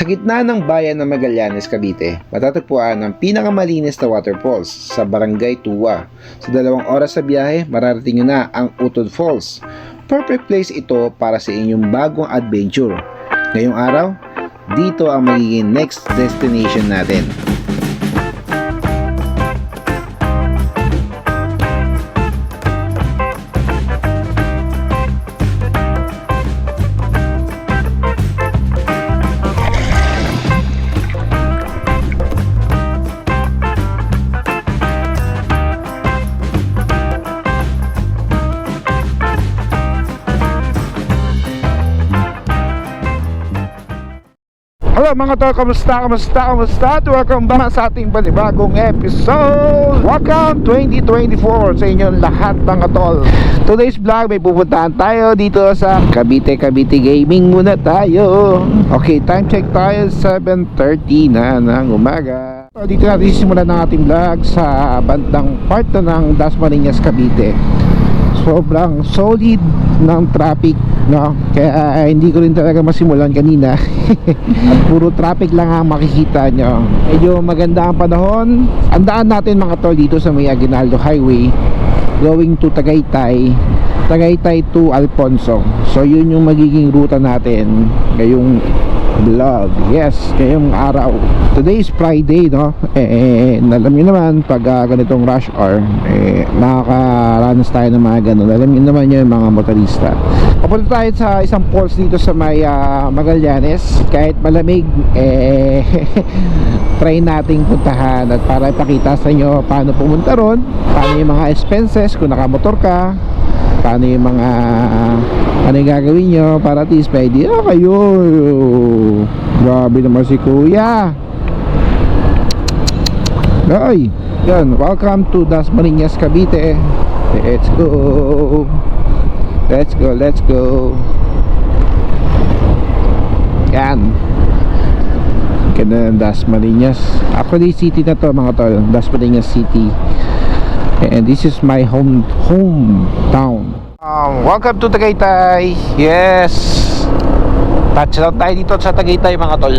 Sa gitna ng bayan ng Magallanes, Cavite, matatagpuan ang pinakamalinis na waterfalls sa Barangay Tuwa. Sa dalawang oras sa biyahe, mararating nyo na ang Utod Falls. Perfect place ito para sa inyong bagong adventure. Ngayong araw, dito ang magiging next destination natin. Hello mga tol, kamusta, kamusta, kamusta? At welcome back sa ating panibagong episode. Welcome 2024 sa inyong lahat mga tol. Today's vlog may pupuntahan tayo dito sa Cavite, Cavite Gaming muna tayo. Okay, time check tayo 7.30 na ng umaga. So, Dito natin sisimulan ng ating vlog sa bandang part na ng Dasmariñas, Cavite. Sobrang solid ng traffic no? Kaya eh, hindi ko rin talaga masimulan kanina. Puro traffic lang ang makikita nyo. Medyo maganda ang panahon. Ang natin mga tol dito sa may Aguinaldo Highway going to Tagaytay. Tagaytay to Alfonso. So yun yung magiging ruta natin ngayong vlog. Yes ngayong araw. Today is Friday no? Eh, eh alam nyo naman pag ah, ganitong rush hour eh, nakakaranas tayo ng mga ganun. Alam nyo naman yun mga motorista. Papunta tayo sa isang falls dito sa may ah, Magallanes. Kahit malamig eh try nating puntahan at para ipakita sa inyo paano pumunta ron paano yung mga expenses kung nakamotor ka paano yung mga ano yung gagawin nyo para at least may idea kayo. Grabe naman si kuya. Ay yan. Welcome to Dasmariñas Cavite. Let's go. Let's go let's go. Yan. Ganda ng Dasmariñas. Actually city na to mga tol. Dasmariñas City and this is my home hometown. Um, welcome to Tagaytay. Yes. Touchdown tayo dito sa Tagaytay mga tol.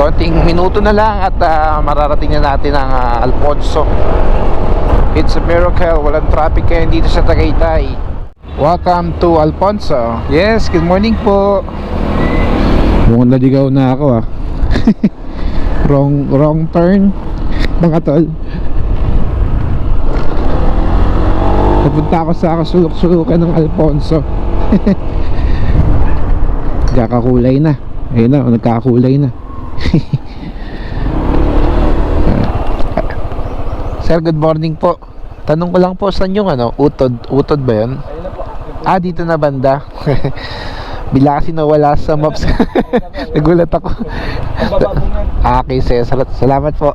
Konting minuto na lang at ah, mararating na natin ang ah, Alfonso. It's a miracle. Walang traffic ngayon dito sa Tagaytay. Welcome to Alfonso. Yes good morning po. Mukhang naligaw na ako ah. Wrong wrong turn mga tol Napunta ako sa kasulok-sulukan ng Alfonso. Nagkakakulay na. Ayun na, nagkakakulay na. Sir, good morning po. Tanong ko lang po saan yung ano, utod, utod ba yun? Ah, dito na banda. Bila kasi nawala sa maps. Nagulat ako. Ah, Okay, sir, Sal- salamat po.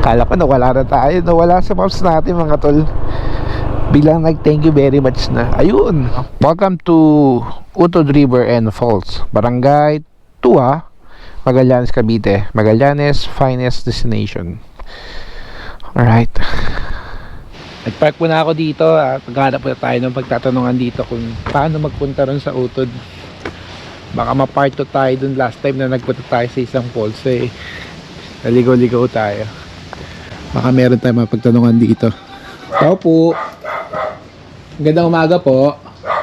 Kala ko nawala na tayo Nawala sa maps natin mga tol Bilang nag thank you very much na. Ayun. Welcome to Utod River and Falls Barangay Tua Magallanes Cavite. Magallanes finest destination. Alright. Nagpark muna ako dito at maghanap na tayo ng pagtatanungan dito kung paano magpunta ron sa Utod. Baka maparto tayo dun last time na nagpunta tayo sa isang falls eh. Naligaw-ligaw tayo. Baka meron tayong mapagtanungan dito tao po gandang umaga po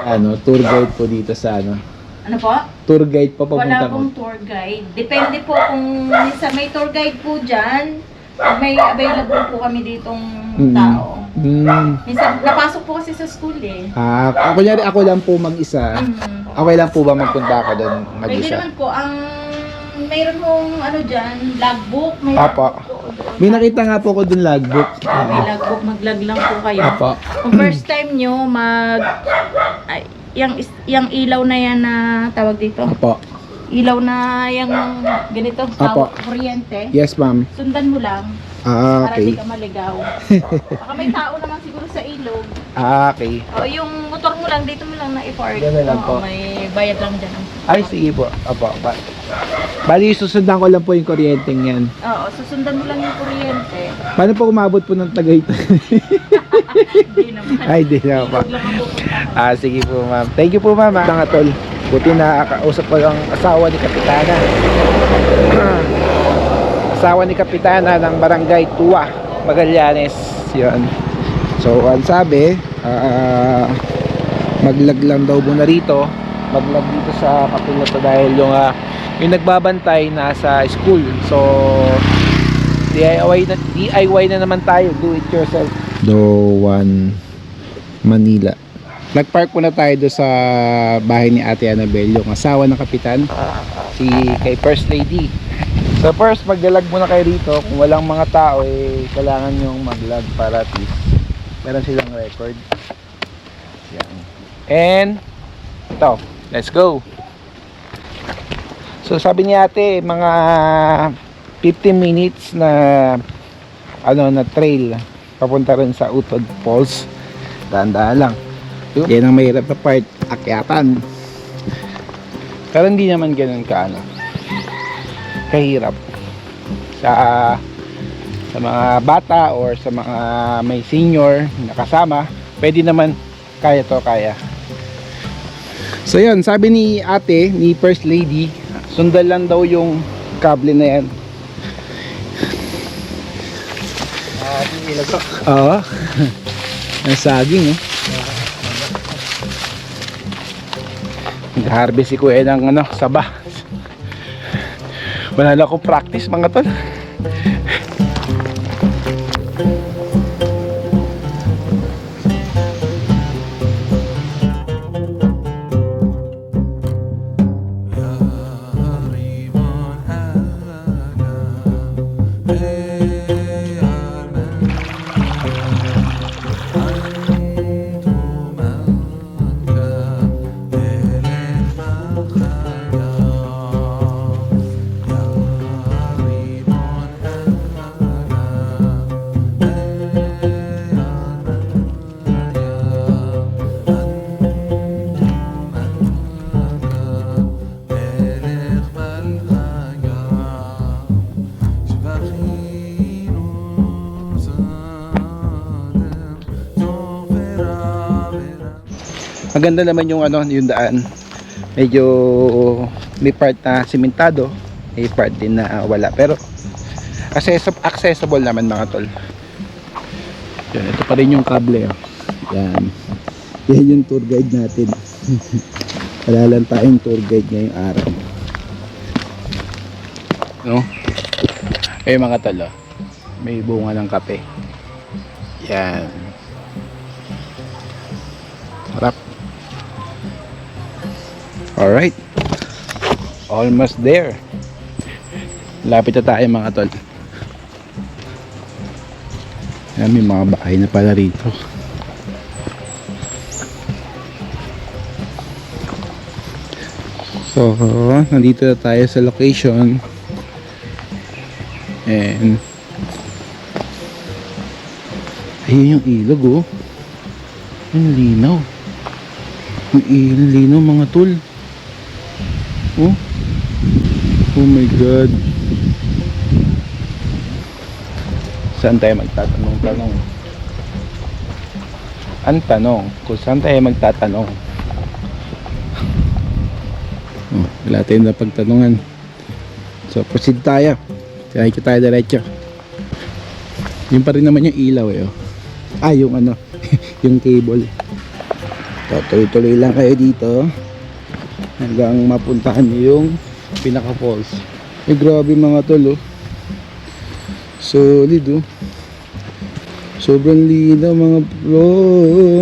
ano tour guide po dito sa ano Ano po? tour guide po papunta Wala ko pong tour guide. Depende po kung minsan may tour guide po dyan. Pag May available po kami ditong Mm. tao. hmm. Minsan, napasok po kasi sa school eh. ah ako kunyari ako lang po mag-isa Mm. okay lang po ba magpunta ako doon Pwede mag-isa naman po, ang mayroon pong ano dyan, logbook. May Apo. may nakita nga po ko doon logbook May logbook, maglag lang po kayo. Apo. Kung first time nyo, mag... Ay, yung, yung ilaw na yan na tawag dito. Apo. Ilaw na yung ganito, Apo. tawag, kuryente. Yes, ma'am. Sundan mo lang. Ah, Para okay. di ka maligaw. Baka may tao naman siguro sa ilog. Ah, okay. O yung motor mo lang, dito mo lang na i-park. Ganun lang Oo, po. may bayad lang dyan. Ay, sige po. Apo. Ba Bali, susundan ko lang po yung kuryenteng yan. Oo, susundan mo lang yung kuryente. Paano po umabot po ng Tagaytay? Hindi naman. Ay, di na po. Ilog lang ang pupuntahan. Ah, sige po, ma'am. Thank you po, ma'am. Mga tol. Buti na kausap ko ang asawa ni Kapitana. asawa ni Kapitana ng Barangay Tua, Magallanes. Yun. So, ang sabi, ah, maglag lang daw muna rito. Maglag dito sa kapil na to dahil yung, ah, yung nagbabantay nasa school. So, DIY na, DIY na naman tayo. Do it yourself. Dowan, Manila. Nagpark muna tayo do sa bahay ni Ate Annabel, yung asawa ng kapitan, si kay First Lady. So first, maglalag muna kayo rito. Kung walang mga tao, eh, kailangan yung maglag para at least meron silang record. Yan. And, ito, let's go. So sabi ni ate, mga 15 minutes na ano na trail papunta rin sa Utod Falls. Dahan-dahan lang. Yan ang mahirap na part, akyatan. Pero hindi naman ganun ka ano kahirap sa sa mga bata or sa mga may senior na kasama pwede naman kaya to kaya so yun sabi ni ate ni first lady sundan lang daw yung kable na yan. Oo. Ang saging oh. Nag-harvest si kuya ng ano, saba. Wala na akong practice mga tol. Maganda naman yung ano, yung daan. Medyo may part na simentado, may part din na wala. Pero accessible, accessible naman mga tol. Yan, ito pa rin yung kable. Oh. Yan. Yan yung tour guide natin. wala lang tayong tour guide ngayong araw. No? Eh mga tol, oh. may bunga ng kape. Yan. Sarap. Alright. Almost there. Lapit na tayo mga tol. Ayan, may mga bahay na pala rito. So, nandito na tayo sa location. And ayun yung ilog oh. Yung linaw. Yung linaw mga tol. Oh. Oh my god. Saan tayo magtatanong-tanong? Ang tanong, kung saan tayo magtatanong? Oh, wala tayong napagtanungan. So, proceed tayo. Ko tayo diretso. Yun pa rin naman yung ilaw eh. Oh. Ah, yung ano, yung cable. So, tuloy-tuloy lang kayo dito hanggang mapuntahan nyo yung pinaka falls. Eh, grabe mga tol oh. Solid oh. Sobrang linaw mga bro,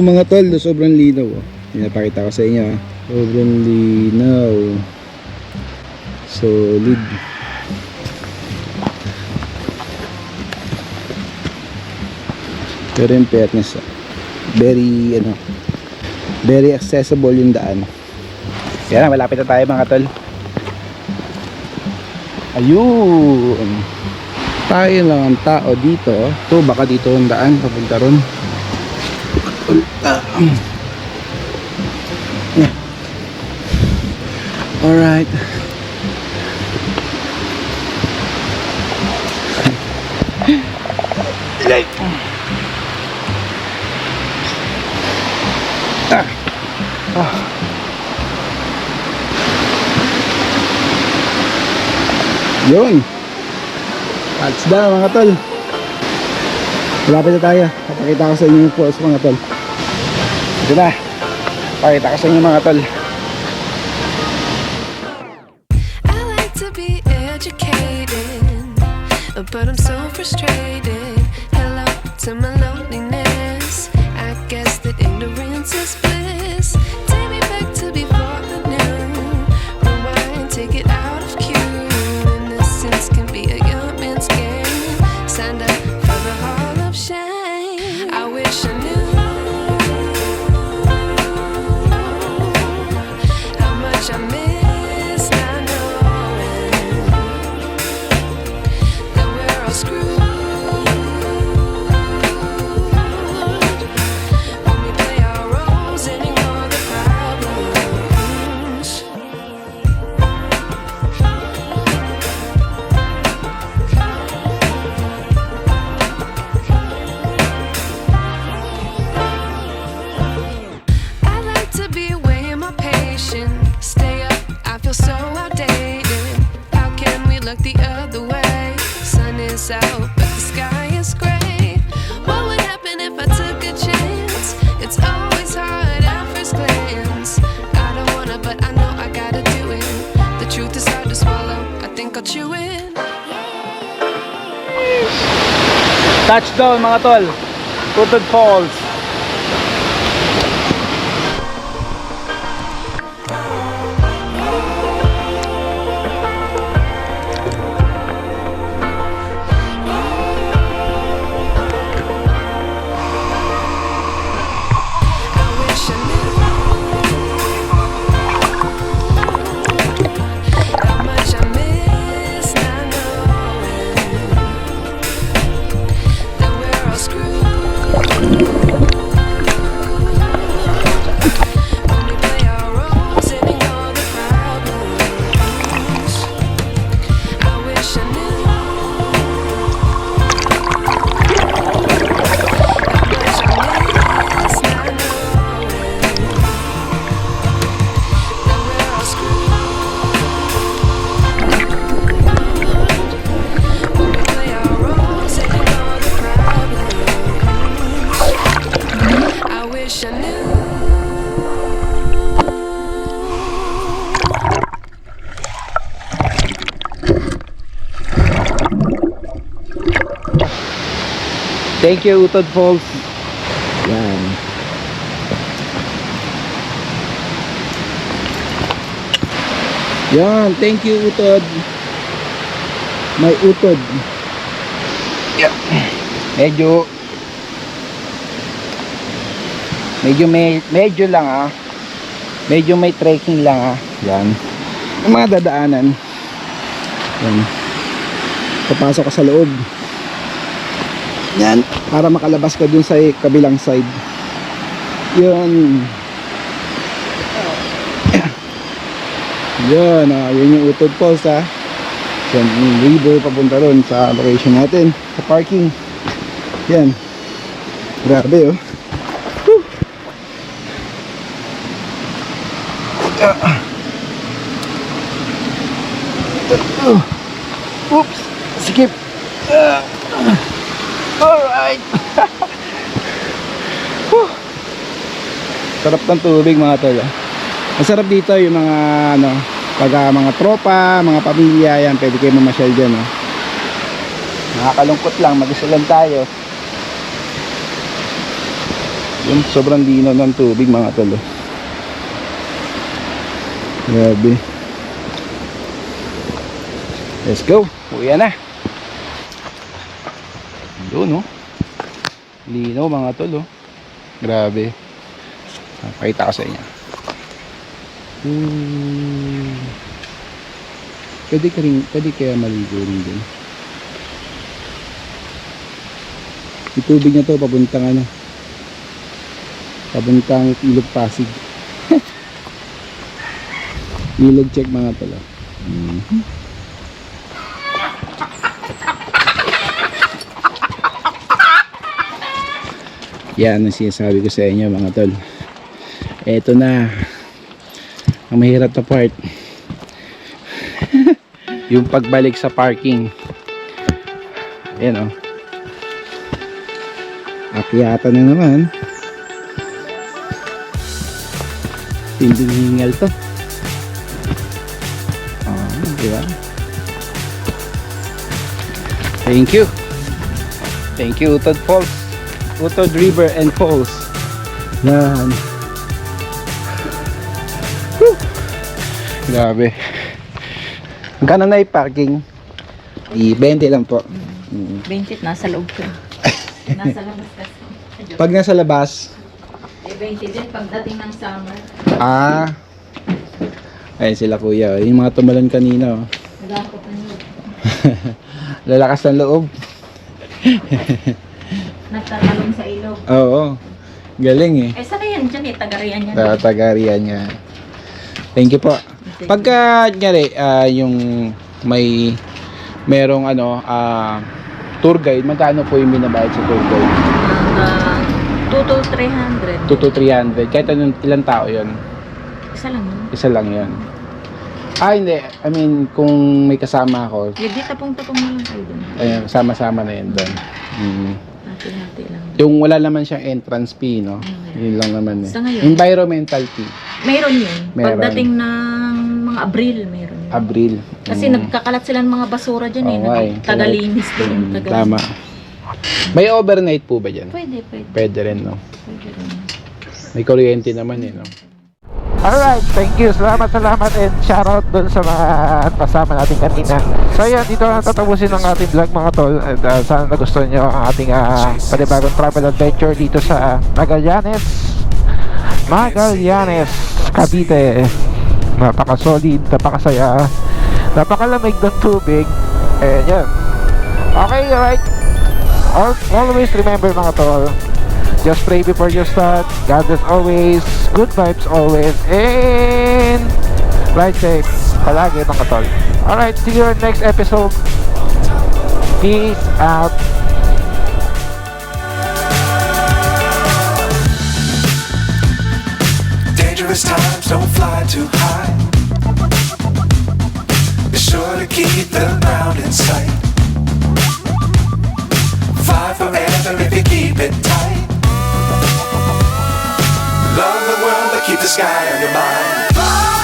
mga tol, oh, sobrang linaw oh. Pinapakita ko sa inyo ah. Sobrang linaw. Solid. Pero in fairness, very ano, very accessible yung daan. Yan, malapit na tayo mga tol. Ayun. Tayo lang ang tao dito. Ito, baka dito ang daan. Papunta ron. Yeah. Alright. Like. Ah. Ah. Yun. Touchdown mga tol. Malapit na tayo. Papakita ko sa inyo yung falls mga tol. Ito na. Pakita ko sa inyo mga tol. I like to be educated, but I'm so frustrated. Look the other way? Sun is out, but the sky is gray. What would happen if I took a chance? It's always hard at first glance. I don't wanna, but I know I gotta do it. The truth is hard to swallow. I think I'll chew it. Touchdown mga tol. Tutod Falls. Thank you Utod Falls. Yan. Yan, thank you Utod. May Utod. Yeah. Medyo Medyo may medyo lang ah. Medyo may trekking lang ah. Yan. Yung mga dadaanan. Yan. Papasok ka sa loob. Yan, para makalabas ka dun sa kabilang side. Yun. Yun, ah, yun yung Utod Falls ha. Yan, yung river papunta ron sa location natin. Sa parking. Yan. Grabe oh. Ah. Uh. Oops, skip. Ah. Alright. Whew. Sarap ng tubig mga tol. ah. Masarap dito yung mga ano, pag ah, mga tropa, mga pamilya, yan, pwede kayo mamasyal dyan. Oh. Nakakalungkot lang, lang tayo. Yung sobrang linaw ng tubig mga tol. oh. Grabe. Let's go. Uwi na. Doon, oh. Linaw mga tol, oh. Grabe. Ah, Pakita ko sa inyo. Hmm. Pwede ka rin, pwede kaya maligo rin din. Yung tubig na to, pabuntang ano. Pabuntang ilog pasig. ilog check mga tol, oh. Mhm. Yan ang sinasabi ko sa inyo mga tol. Eto na. Ang mahirap na part. yung pagbalik sa parking. Ayan oh. Akyata na naman. Tinding hingal to. Ah, di ba? Thank you. Thank you, Utod Falls. Utod River and Falls. Yan. Whew. Grabe. Magkano na i-parking? I-20 lang po. Mm. 20 nasa loob ko. nasa labas kasi. Pag nasa labas, Eh, 20 din pagdating ng summer. ah, ayun sila kuya. Yung mga tumalon kanina. Oh. Nagkakot na yun. Lalakas ng loob. Sa ilog. Oo. Galing eh. Eh, sana yan dyan eh. Tagarian yan. Tatagarian niya. Thank you po. Pagka, nyari, ah, yung may merong ano, ah, tour guide, magkano po yung binabayad sa tour guide? Uh, 2 to 300. 2 to 300. Kahit anong, ilang tao yon Isa lang yun. Isa lang yon Ah, hindi. I mean, kung may kasama ako, Yung di tapong-tapong na lang kayo dun. ayun, sama-sama na yun doon. Mm. Hati-hati lang. Yung wala naman siyang entrance fee, no? Yun lang naman eh. Sa ngayon. Environmental fee. Meron yun. Meron. Pagdating ng mga Abril, meron yun. Abril. Kasi Mm. nagkakalat sila ng mga basura dyan nga eh. Tagalinis din. Mm, Tagalinis. tama. May overnight po ba dyan? Pwede, pwede. Pwede rin, no? pwede rin. May kuryente naman eh, no? Alright, thank you. Salamat, salamat and shoutout dun sa mga kasama natin kanina. So yan, dito na tatapusin ang ating vlog mga tol. And, uh, sana nagustuhan nyo ang ating uh, panibagong travel adventure dito sa Magallanes. Magallanes, Cavite. Napaka-solid, napakasaya, napakalamig ng tubig. And yan. Okay, alright. Al- Always remember mga tol, Just pray before you start. God bless always. Good vibes always. And ride safe. Palagi mga tol. Alright, see you in next episode. Peace out. Dangerous times don't fly too high. Be sure to keep the ground in sight. Fly forever if you keep it tight. The world, but keep the sky on your mind. Fly